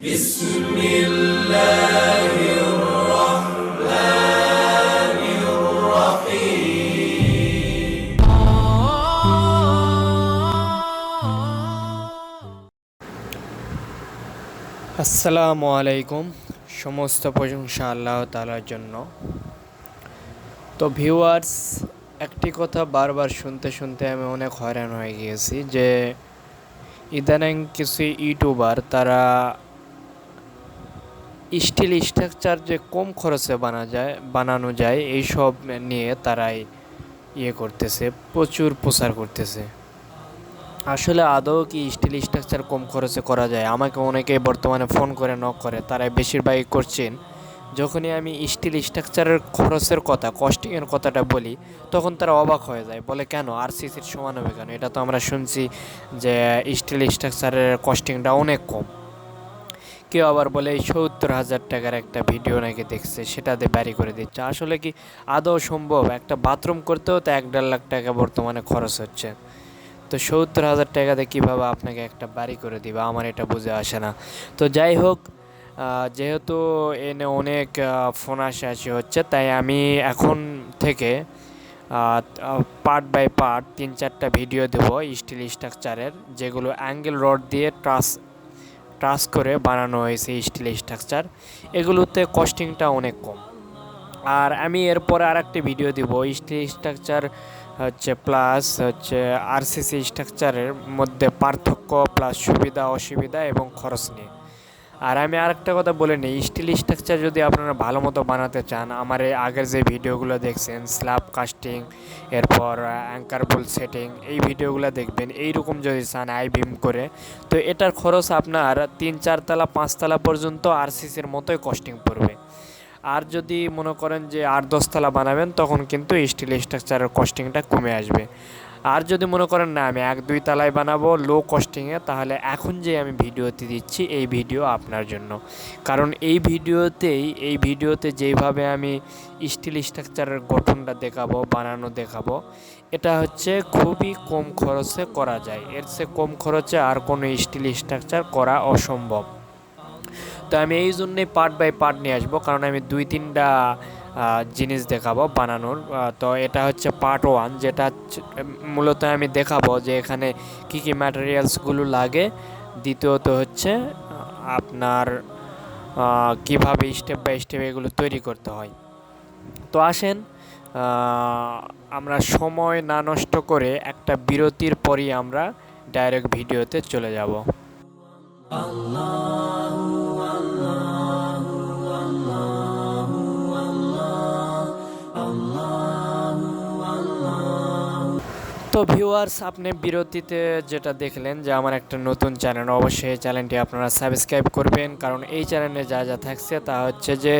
بسم الله الرحمن الرحيم আসসালামু আলাইকুম সমস্ত প্রশংসা আল্লাহ তালার জন্য তো ভিউয়ার্স একটি কথা বারবার শুনতে শুনতে আমি অনেক হয়রান হয়ে গিয়েছি যে ইদানিং কিছু ইউটিউবার তারা স্টিল স্ট্রাকচার যে কম খরচে বানা যায়, বানানো যায়, এইসব নিয়ে তারাই ইয়ে করতেছে, প্রচুর প্রচার করতেছে। আসলে আদৌ কি স্টিল স্ট্রাকচার কম খরচে করা যায়? আমাকে অনেকে বর্তমানে ফোন করে নক করে, তারাই বেশিরভাগই করছেন। যখনই আমি স্টিল স্ট্রাকচারের খরচের কথা কস্টিংয়ের কথাটা বলি, তখন তারা অবাক হয়ে যায়, বলে, কেন? আর সিসির সমান হবে কেন? এটা তো আমরা শুনছি যে স্টিল স্ট্রাকচারের কস্টিংটা অনেক কম। কেউ আবার বলে, এই সত্তর হাজার টাকার একটা ভিডিও নাকি দেখছে সেটাতে ব্যারি করে দিচ্ছে। আসলে কি আদৌ সম্ভব? একটা বাথরুম করতেও তো এক দেড় লাখ টাকা বর্তমানে খরচ হচ্ছে। তো সত্তর হাজার টাকাতে কীভাবে আপনাকে একটা বাড়ি করে দিবে? আমার এটা বুঝে আসে না। তো যাই হোক যেহেতু এনে অনেক ফোন আসে আসি হচ্ছে, তাই আমি এখন থেকে পার্ট বাই পার্ট তিন চারটা ভিডিও দেব স্টিল স্ট্রাকচারের যেগুলো অ্যাঙ্গেল রড দিয়ে ট্রাস ট্রাস করে বানানো হয়েছে স্টিল স্ট্রাকচার এগুলোতে কস্টিংটা অনেক কম। আর আমি এরপরে আর একটি ভিডিও দিব স্টিল স্ট্রাকচার হচ্ছে প্লাস হচ্ছে আরসিসি স্ট্রাকচারের মধ্যে পার্থক্য প্লাস সুবিধা, অসুবিধা এবং খরচ নিয়ে। আর আমি আরেকটা কথা বলে নিই স্টিল স্ট্রাকচার যদি আপনারা ভালো মতো বানাতে চান, আমার এই আগের যে ভিডিওগুলো দেখছেন স্ল্যাব কাস্টিং এরপর অ্যাঙ্কার বোল সেটিং এই ভিডিওগুলো দেখবেন, এইরকম যদি চান আই বিম করে, তো এটার খরচ আপনার তিন চারতলা পাঁচতলা পর্যন্ত আরসিসির মতোই কস্টিং পড়বে। আর যদি মনে করেন যে আট দশতলা বানাবেন, তখন কিন্তু স্টিল স্ট্রাকচারের কস্টিংটা কমে আসবে। আর যদি মনে করেন না, আমি এক দুই তালায় বানাবো লো কস্টিংয়ে তাহলে এখন যে আমি ভিডিওতে দিচ্ছি, এই ভিডিও আপনার জন্য। কারণ এই ভিডিওতেই, এই ভিডিওতে যেইভাবে আমি স্টিল স্ট্রাকচারের গঠনটা দেখাবো, বানানো দেখাবো, এটা হচ্ছে খুবই কম খরচে করা যায়। এর চেয়ে কম খরচে আর কোনো স্টিল স্ট্রাকচার করা অসম্ভব। তো আমি এই জন্যই পার্ট বাই পার্ট নিয়ে আসব, কারণ আমি দুই তিনটা জিনিস দেখাবো বানানোর। তো এটা হচ্ছে পার্ট ওয়ান যেটা মূলত আমি দেখাবো যে এখানে কী কী ম্যাটেরিয়ালসগুলো লাগে। দ্বিতীয়ত হচ্ছে আপনার কীভাবে স্টেপ বাই স্টেপ এগুলো তৈরি করতে হয়। তো আসেন আমরা সময় না নষ্ট করে একটা বিরতির পরই আমরা ডাইরেক্ট ভিডিওতে চলে যাব। তো ভিউয়ার্স আপনি বিরতিতে যেটা দেখলেন যে আমার একটা নতুন চ্যানেল অবশ্যই চ্যানেলটি আপনারা সাবস্ক্রাইব করবেন। কারণ এই চ্যানেলে যা যা থাকছে তা হচ্ছে যে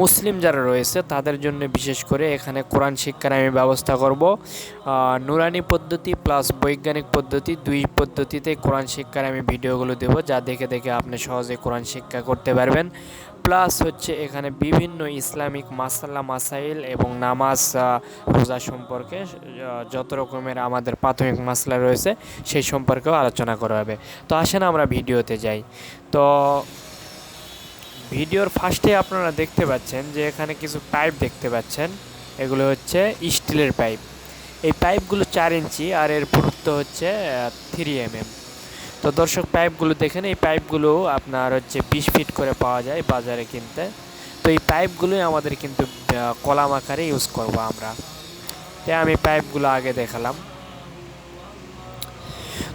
মুসলিম যারা রয়েছে, তাদের জন্য বিশেষ করে এখানে কোরআন শিক্ষার আমি ব্যবস্থা করব। নুরানি পদ্ধতি প্লাস বৈজ্ঞানিক পদ্ধতি, দুই পদ্ধতিতে কোরআন শিক্ষার আমি ভিডিওগুলো দেব, যা দেখে দেখে আপনি সহজে কোরআন শিক্ষা করতে পারবেন। প্লাস হচ্ছে এখানে বিভিন্ন ইসলামিক মাসাল্লা মাসাইল এবং নামাজ রোজা সম্পর্কে যত রকমের আমাদের প্রাথমিক মাসলা রয়েছে, সেই সম্পর্কেও আলোচনা করা হবে। তো আসেন আমরা ভিডিওতে যাই। তো ভিডিওর ফার্স্টে আপনারা দেখতে পাচ্ছেন যে এখানে কিছু পাইপ দেখতে পাচ্ছেন। এগুলো হচ্ছে স্টিলের পাইপ। এই পাইপগুলো চার ইঞ্চি আর এর পুরুত্ব হচ্ছে থ্রি এম তো দর্শক পাইপগুলো দেখেন, এই পাইপগুলো আপনার হচ্ছে বিশ ফিট করে পাওয়া যায় বাজারে কিনতে। তো এই পাইপগুলোই আমাদের কিন্তু কলাম আকারে ইউজ করব আমরা। তাই আমি পাইপগুলো আগে দেখালাম।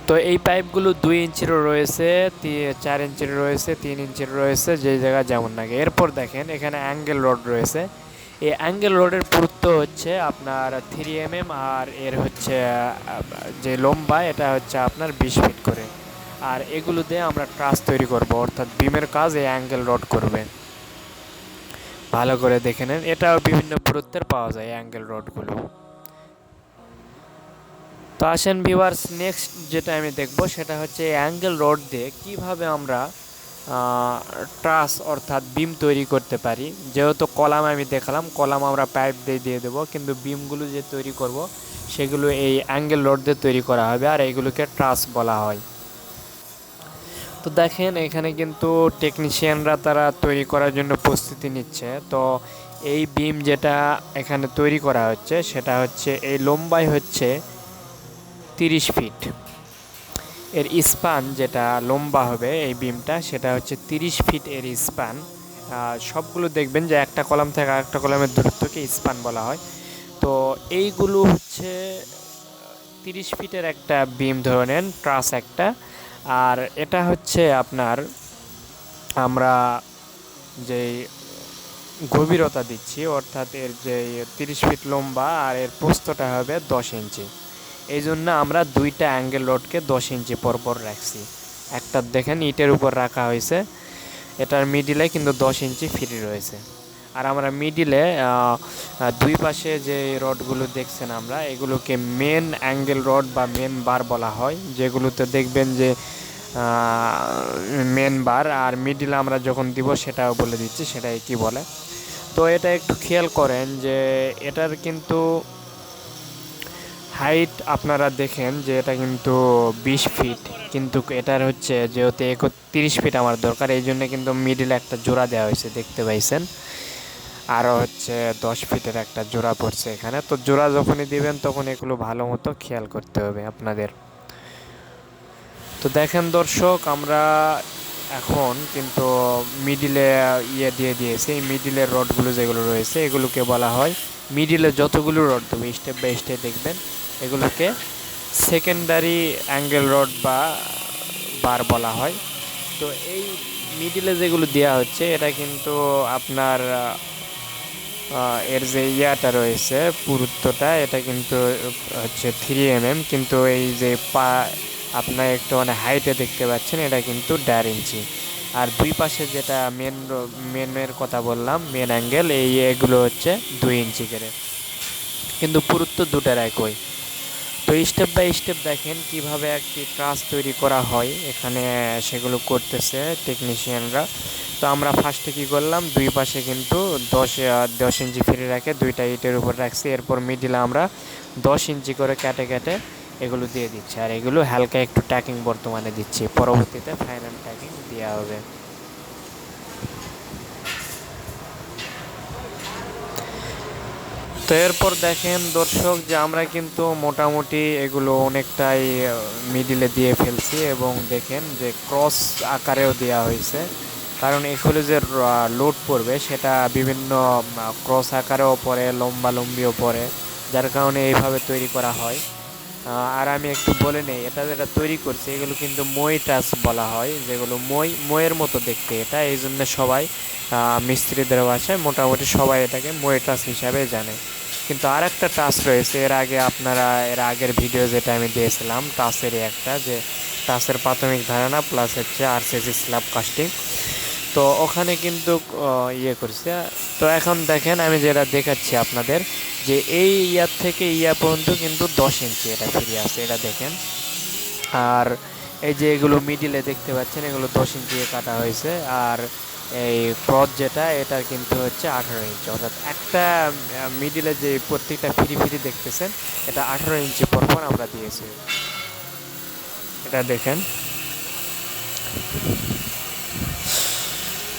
তো এই পাইপগুলো দুই ইঞ্চিরও রয়েছে চার ইঞ্চির রয়েছে, তিন ইঞ্চির রয়েছে, যে জায়গায় যেমন লাগে। এরপর দেখেন, এখানে অ্যাঙ্গেল রড রয়েছে। এই অ্যাঙ্গেল রডের পুরুত্ব হচ্ছে আপনার থ্রি এম আর এর হচ্ছে যে লম্বা, এটা হচ্ছে আপনার বিশ ফিট করে। আর এগুলো দিয়ে আমরা ট্রাস তৈরি করব, অর্থাৎ বিমের কাজ এই অ্যাঙ্গেল রড করবে। ভালো করে দেখে নেন, এটাও বিভিন্ন পুরুত্বের পাওয়া যায় অ্যাঙ্গেল রডগুলো তো আসেন ভিউয়ার্স নেক্সট যেটা আমি দেখব, সেটা হচ্ছে অ্যাঙ্গেল রড দিয়ে কীভাবে আমরা ট্রাস অর্থাৎ বিম তৈরি করতে পারি। যেহেতু কলাম আমি দেখালাম, কলাম আমরা পাইপ দিয়ে দিয়ে দেবো, কিন্তু বিমগুলো যে তৈরি করব, সেগুলো এই অ্যাঙ্গেল রড দিয়ে তৈরি করা হবে, আর এইগুলোকে ট্রাস বলা হয়। তো দেখেন, এখানে কিন্তু টেকনিশিয়ানরা তারা তৈরি করার জন্য প্রস্তুতি নিচ্ছে। তো এই বিম যেটা এখানে তৈরি করা হচ্ছে, সেটা হচ্ছে, এই লম্বাই হচ্ছে তিরিশ ফিট এর স্পান যেটা লম্বা হবে এই বিমটা সেটা হচ্ছে তিরিশ ফিট এর স্পান সবগুলো দেখবেন যে একটা কলাম থেকে আরেকটা কলামের দূরত্বকে স্পান বলা হয়। তো এইগুলো হচ্ছে তিরিশ ফিটের একটা বিম ধরে নেন ট্রাস একটা। আর এটা হচ্ছে আপনার, আমরা যে গভীরতা দিচ্ছি, অর্থাৎ এর যে তিরিশ ফিট লম্বা আর এর পোস্তটা হবে দশ ইঞ্চি। এই জন্য আমরা দুইটা অ্যাঙ্গেল রডকে দশ ইঞ্চি পর পর রাখছি। একটা দেখেন, ইটের উপর রাখা হয়েছে। এটার মিডিলে কিন্তু দশ ইঞ্চি ফ্রি রয়েছে। আর আমরা মিডিলে দুই পাশে যে রডগুলো দেখছেন আমরা, এগুলোকে মেন অ্যাঙ্গেল রড বা মেন বার বলা হয়, যেগুলোতে দেখবেন যে মেন বার আর মিডিলে আমরা যখন দিব সেটাও বলে দিচ্ছি, সেটাই কি বলে। তো এটা একটু খেয়াল করেন যে, এটার কিন্তু হাইট আপনারা দেখেন যে, এটা কিন্তু বিশ ফিট কিন্তু এটার হচ্ছে যেহেতু একত্রিশ ফিট আমার দরকার এই জন্য কিন্তু মিডিলে একটা জোড়া দেওয়া হয়েছে, দেখতে পাইছেন। আরও হচ্ছে দশ ফিটের একটা জোড়া পড়ছে এখানে। তো জোড়া যখনই দিবেন তখন এগুলো ভালো মতো খেয়াল করতে হবে আপনাদের। তো দেখেন দর্শক, আমরা এখন কিন্তু মিডিলে ইয়ে দিয়ে দিয়েছি। এই মিডিলের রডগুলো যেগুলো রয়েছে, এগুলোকে বলা হয় মিডিলে যতগুলো রড দেবে স্টেপ বাই স্টেপ দেখবেন, এগুলোকে সেকেন্ডারি অ্যাঙ্গেল রড বা বার বলা হয়। তো এই মিডিলে যেগুলো দেওয়া হচ্ছে, এটা কিন্তু আপনার এর যে ইয়াটা রয়েছে, পুরুত্বটা, এটা কিন্তু হচ্ছে থ্রি এম এম কিন্তু এই যে পা, আপনার একটু মানে হাইটে দেখতে পাচ্ছেন, এটা কিন্তু দেড় ইঞ্চি। আর দুই পাশে যেটা মেন মেনের কথা বললাম মেন অ্যাঙ্গেল এই এগুলো হচ্ছে দুই ইঞ্চি করে। কিন্তু পুরুত্ব দুটার একই। তো স্টেপ বাই স্টেপ দেখেন কীভাবে একটি ট্রাস তৈরি করা হয়, এখানে সেগুলো করতেছে টেকনিশিয়ানরা তো আমরা ফার্স্টে কী করলাম? দুই পাশে কিন্তু দশ দশ ইঞ্চি ফিরে রাখে দুইটা ইটের উপর রাখছি। এরপর মিডিলে আমরা দশ ইঞ্চি করে কেটে কেটে এগুলো দিয়ে দিচ্ছি। আর এগুলো হালকা একটু ট্যাকিং বর্তমানে দিচ্ছি। পরবর্তীতে ফাইনাল ট্যাকিং দেওয়া হবে। তো এরপর দেখেন দর্শক যে আমরা কিন্তু মোটামুটি এগুলো অনেকটাই মিডিলে দিয়ে ফেলছি এবং দেখেন যে ক্রস আকারেও দেওয়া হয়েছে। কারণ এগুলো যে লোড পড়বে, সেটা বিভিন্ন ক্রস আকারেও পড়ে, লম্বা লম্বিও পড়ে, যার কারণে এইভাবে তৈরি করা হয়। আর আমি একটু বলে নেই, এটা যেটা তৈরি করছে, এগুলো কিন্তু মই টাচ বলা হয়, যেগুলো মই ময়ের মতো দেখতে এটা, এই জন্য সবাই মিস্ত্রিদের ভাষায় মোটামুটি সবাই এটাকে মই টাচ হিসাবে জানে। কিন্তু আর একটা টাচ রয়েছে, এর আগে আপনারা, এর আগের ভিডিও যেটা আমি দিয়েছিলাম টাচেরই একটা, যে টাচের প্রাথমিক ধারণা প্লাস হচ্ছে আরসিসি স্ল্যাব কাস্টিং তো ওখানে কিন্তু ইয়ে করছে। তো এখন দেখেন, আমি যেটা দেখাচ্ছি আপনাদের, যে এই ইয়ার থেকে ইয়া পর্যন্ত কিন্তু দশ ইঞ্চি এটা ফিরে আসে এটা দেখেন। আর এই যে এগুলো মিডিলে দেখতে পাচ্ছেন, এগুলো দশ ইঞ্চি কাটা হয়েছে। আর এই ক্রস যেটা এটা কিন্তু হচ্ছে আঠারো ইঞ্চি। অর্থাৎ একটা মিডিলে যে প্রত্যেকটা ফিরি ফিরি দেখতেছেন, এটা আঠারো ইঞ্চি পরপর আমরা দিয়েছি। এটা দেখেন।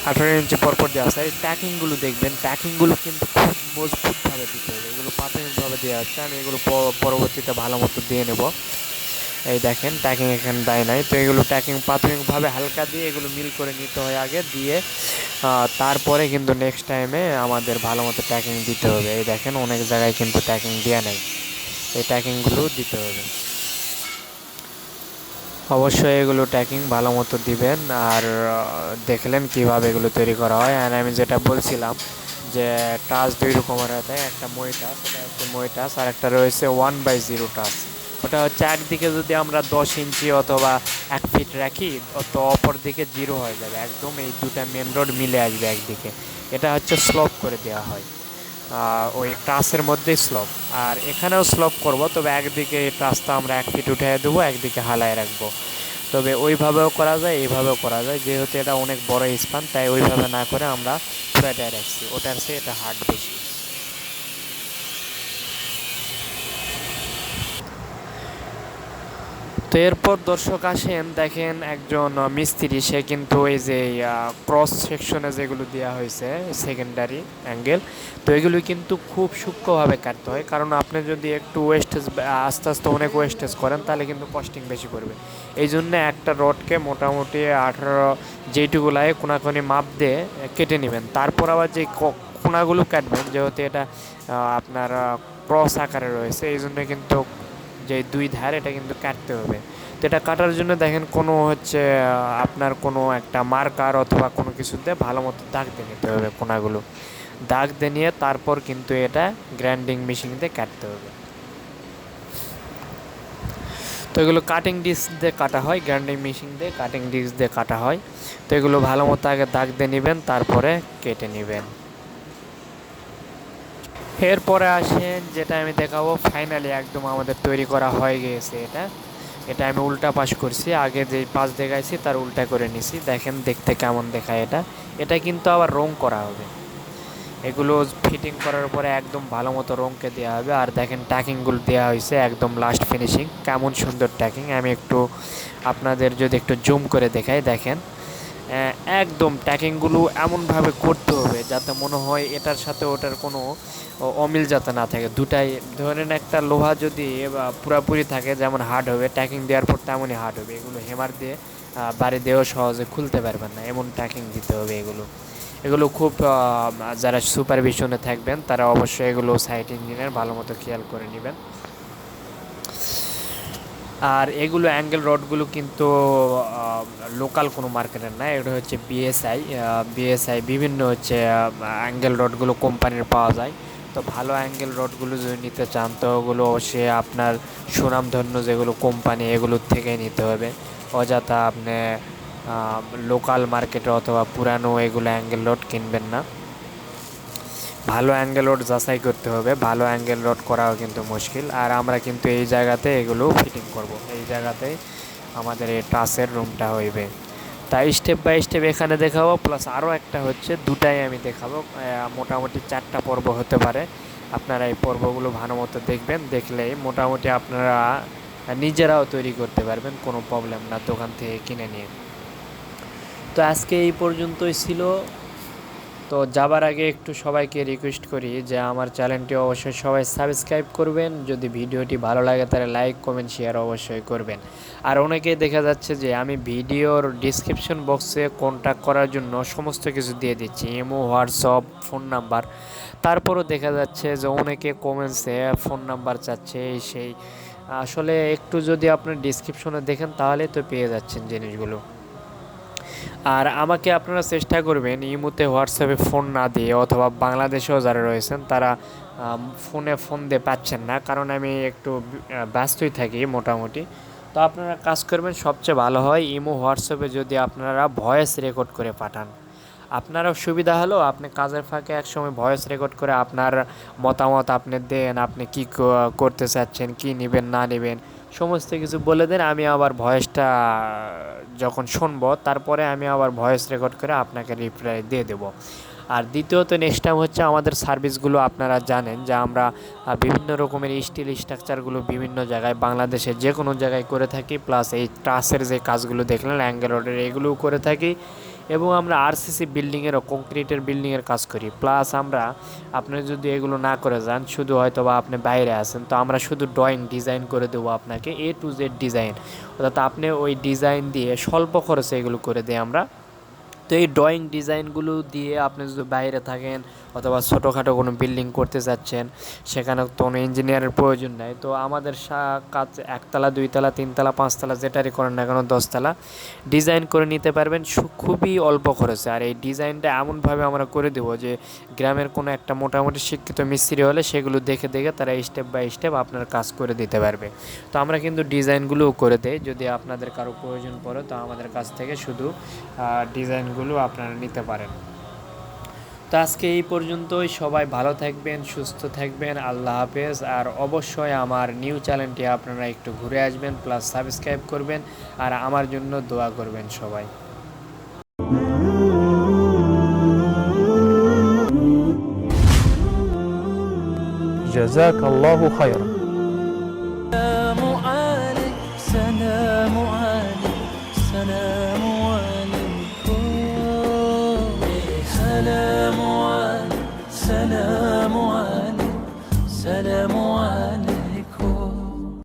আঠারো ইঞ্চি পরপর দেওয়া আছে। এই ট্যাকিংগুলো দেখবেন ট্যাকিংগুলো কিন্তু খুব মজবুতভাবে দিতে হবে। এগুলো প্রাথমিকভাবে দেওয়া হচ্ছে আমি এগুলো পরবর্তীতে ভালো মতো দিয়ে নেব। এই দেখেন ট্যাকিং এখানে দেয় নাই। তো এগুলো ট্যাকিং প্রাথমিকভাবে হালকা দিয়ে এগুলো মিল করে নিতে হয় আগে, দিয়ে তারপরে কিন্তু নেক্সট টাইমে আমাদের ভালো মতো ট্যাকিং দিতে হবে। এই দেখেন, অনেক জায়গায় কিন্তু ট্যাকিং দেওয়া নেই। এই ট্যাকিংগুলো দিতে হবে। অবশ্যই এগুলো ট্যাকিং ভালো মতো দিবেন আর দেখলেন কীভাবে এগুলো তৈরি করা হয়। আর আমি যেটা বলছিলাম যে, টাচ দুই রকমের হয় একটা মই টাচ এটা হচ্ছে মই টাচ, আর একটা রয়েছে ওয়ান বাই জিরো টাচ। ওটা হচ্ছে একদিকে যদি আমরা দশ ইঞ্চি অথবা এক ফিট রাখি, তো অপর দিকে জিরো হয়ে যাবে। একদম এই দুটা মেন রোড মিলে আসবে একদিকে। এটা হচ্ছে স্লপ করে দেওয়া হয়। ওই ট্রাসের মধ্যেই স্লপ আর এখানেও স্লপ করব, তবে একদিকে ট্রাসটা আমরা এক ফিট উঠে দেবো, একদিকে হালায় রাখব। তবে ওইভাবেও করা যায়, এইভাবেও করা যায়। যেহেতু এটা অনেক বড় স্পান তাই ওইভাবে না করে আমরা ফ্ল্যাটায় রাখছি। ওটার সে এটা হার্ড বেশি। তো এরপর দর্শক আসেন, দেখেন একজন মিস্ত্রি, সে কিন্তু এই যে ক্রস সেকশনে যেগুলো দেওয়া হয়েছে সেকেন্ডারি অ্যাঙ্গেল তো এগুলো কিন্তু খুব সূক্ষ্মভাবে কাটতে হয়। কারণ আপনি যদি একটু ওয়েস্টেজ আস্তে আস্তে অনেক ওয়েস্টেজ করেন, তাহলে কিন্তু কস্টিং বেশি পড়বে। এই জন্য একটা রডকে মোটামুটি আঠারো যেইটুকুলায় কোনাকুনি মাপ দিয়ে কেটে নেবেন। তারপর আবার যে কোনাগুলো কাটবেন, যেহেতু এটা আপনার ক্রস আকারে রয়েছে, এই জন্য কিন্তু যে দুই ধার এটা কিন্তু কাটতে হবে। তো এটা কাটার জন্য দেখেন কোনো হচ্ছে, আপনার কোনো একটা মার্কার অথবা কোনো কিছুতে ভালো মতো দাগ দিয়ে নিতে হবে কোনাগুলো। দাগ দিয়ে নিয়ে তারপর কিন্তু এটা গ্রাইন্ডিং মেশিন দিয়ে কাটতে হবে। তো এগুলো কাটিং ডিস্ক দিয়ে কাটা হয় গ্রাইন্ডিং মেশিন দিয়ে কাটিং ডিস্ক দিয়ে কাটা হয়। তো এগুলো ভালো মতো আগে দাগ দিয়ে নেবেন, তারপরে কেটে নেবেন। এরপরে আসেন, যেটা আমি দেখাবো ফাইনালি একদম আমাদের তৈরি করা হয়ে গিয়েছে এটা। এটা আমি উল্টা পাশ করছি, আগে যে পাশ দেখাইছি তার উল্টা করে নিছি। দেখেন, দেখতে কেমন দেখায় এটা। এটা কিন্তু আবার রং করা হবে। এগুলো ফিটিং করার পরে একদম ভালো মতো রঙকে দেওয়া হবে। আর দেখেন ট্যাকিংগুলো দেওয়া হয়েছে, একদম লাস্ট ফিনিশিং কেমন সুন্দর ট্যাকিং আমি একটু আপনাদের যদি একটু জুম করে দেখাই, দেখেন। একদম ট্যাকিংগুলো এমনভাবে করতে হবে যাতে মনে হয় এটার সাথে ওটার কোনো অমিল যাতে না থাকে। দুটাই ধরেন একটা লোহা যদি পুরাপুরি থাকে, যেমন হার্ড হবে ট্যাকিং দেওয়ার পর তেমনই হার্ড হবে। এগুলো হেমার দিয়ে বাড়ি দিয়েও সহজে খুলতে পারবেন না। এমন ট্যাকিং দিতে হবে এগুলো। এগুলো খুব যারা সুপারভিশনে থাকবেন, তারা অবশ্যই এগুলো সাইট ইঞ্জিনিয়ার ভালো মতো খেয়াল করে নেবেন। আর এগুলো অ্যাঙ্গেল রডগুলো কিন্তু লোকাল কোনো মার্কেটের না, এগুলো হচ্ছে বিএসআই বিএসআই বিভিন্ন হচ্ছে অ্যাঙ্গেল রডগুলো কোম্পানির পাওয়া যায়। তো ভালো অ্যাঙ্গেল রডগুলো যদি নিতে চান, তো ওগুলো অবশ্যই আপনার সুনামধন্য যেগুলো কোম্পানি এগুলোর থেকে নিতে হবে। অযথা আপনি লোকাল মার্কেটে অথবা পুরানো এগুলো অ্যাঙ্গেল রড কিনবেন না। ভালো অ্যাঙ্গেল রোড যাচাই করতে হবে, ভালো অ্যাঙ্গেল রোড করাও কিন্তু মুশকিল। আর আমরা কিন্তু এই জায়গাতে এগুলো ফিটিং করব। এই জায়গাতে আমাদের এই টাচের রুমটা হইবে। তাই স্টেপ বাই স্টেপ এখানে দেখাবো প্লাস আরও একটা হচ্ছে, দুটাই আমি দেখাবো। মোটামুটি চারটা পর্ব হতে পারে। আপনারা এই পর্বগুলো ভালো মতো দেখবেন দেখলে মোটামুটি আপনারা নিজেরাও তৈরি করতে পারবেন, কোনো প্রবলেম না, দোকান থেকে কিনে নিয়ে। তো আজকে এই পর্যন্তই ছিল। তো যাবার আগে একটু সবাইকে রিকোয়েস্ট করি যে আমার চ্যানেলটি অবশ্যই সবাই সাবস্ক্রাইব করবেন। যদি ভিডিওটি ভালো লাগে তাহলে লাইক কমেন্ট শেয়ার অবশ্যই করবেন। আর অনেকেই দেখা যাচ্ছে যে আমি ভিডিওর ডিসক্রিপশন বক্সে কন্ট্যাক্ট করার জন্য সমস্ত কিছু দিয়ে দিচ্ছি। ইমো হোয়াটসঅ্যাপ ফোন নাম্বার তারপরও দেখা যাচ্ছে যে অনেকে কমেন্টসে ফোন নাম্বার চাচ্ছে, সেই। আসলে একটু যদি আপনি ডিসক্রিপশনে দেখেন তাহলে তো পেয়ে যাচ্ছেন জিনিসগুলো। আর আমাকে আপনারা চেষ্টা করবেন এই মুহূর্তে হোয়াটসঅ্যাপে ফোন না দিয়ে অথবা বাংলাদেশেও যারা রয়েছেন তারা ফোনে ফোন দিয়ে পাচ্ছেন না। কারণ আমি একটু ব্যস্তই থাকি মোটামুটি। তো আপনারা কাজ করবেন, সবচেয়ে ভালো হয় ইমো হোয়াটসঅ্যাপে যদি আপনারা ভয়েস রেকর্ড করে পাঠান। আপনারও সুবিধা হলো আপনি কাজের ফাঁকে একসময় ভয়েস রেকর্ড করে আপনার মতামত আপনি দেন, আপনি কি করতে চাচ্ছেন, কি নেবেন, না নেবেন, সমস্ত কিছু বলে দেন, আমি আবার ভয়েসটা যখন শুনব, তারপরে আমি আবার ভয়েস রেকর্ড করে আপনাকে রিপ্লাই দিয়ে দেবো। আর দ্বিতীয়ত নেক্সট টাইম হচ্ছে আমাদের সার্ভিসগুলো আপনারা জানেন যে আমরা বিভিন্ন রকমের স্টিল স্ট্রাকচারগুলো বিভিন্ন জায়গায় বাংলাদেশে যে কোনো জায়গায় করে থাকি প্লাস এই ট্রাসের যে কাজগুলো দেখলেন অ্যাঙ্গেল রোডের এগুলোও করে থাকি। এবং আমরা আরসিসি বিল্ডিংয়েরও কংক্রিটের বিল্ডিংয়ের কাজ করি। প্লাস আমরা, আপনি যদি এগুলো না করে যান, শুধু হয়তো বা আপনি বাইরে আছেন, তো আমরা শুধু ড্রয়িং ডিজাইন করে দেবো আপনাকে এ টু জেড ডিজাইন অর্থাৎ আপনি ওই ডিজাইন দিয়ে স্বল্প খরচে এগুলো করে দিই আমরা তো এই ড্রয়িং ডিজাইনগুলো দিয়ে আপনি যদি বাইরে থাকেন অথবা ছোটোখাটো কোনো বিল্ডিং করতে চাচ্ছেন সেখানে কোনো ইঞ্জিনিয়ারের প্রয়োজন নাই। তো আমাদের কাজ একতলা দুইতলা তিনতলা পাঁচতলা যেটারই করেন না কেন দশতলা। ডিজাইন করে নিতে পারবেন খুবই অল্প খরচে। আর এই ডিজাইনটা এমনভাবে আমরা করে দেবো যে গ্রামের কোনো একটা মোটামুটি শিক্ষিত মিস্ত্রি হলে সেগুলো দেখে দেখে তারা স্টেপ বাই স্টেপ আপনার কাজ করে দিতে পারবে। তো আমরা কিন্তু ডিজাইনগুলোও করে দেই। যদি আপনাদের কারও প্রয়োজন পড়ে তো আমাদের কাছ থেকে শুধু আহ, ডিজাইনগুলো আপনারা নিতে পারেন তো আজকে এই পর্যন্তই সবাই ভালো থাকবেন সুস্থ থাকবেন আল্লাহ হাফেজ আর অবশ্যই আমার নিউ চ্যানেলটি আপনারা একটু ঘুরে আসবেন প্লাস সাবস্ক্রাইব করবেন আর আমার জন্য দোয়া করবেন সবাই جزاك الله خيرا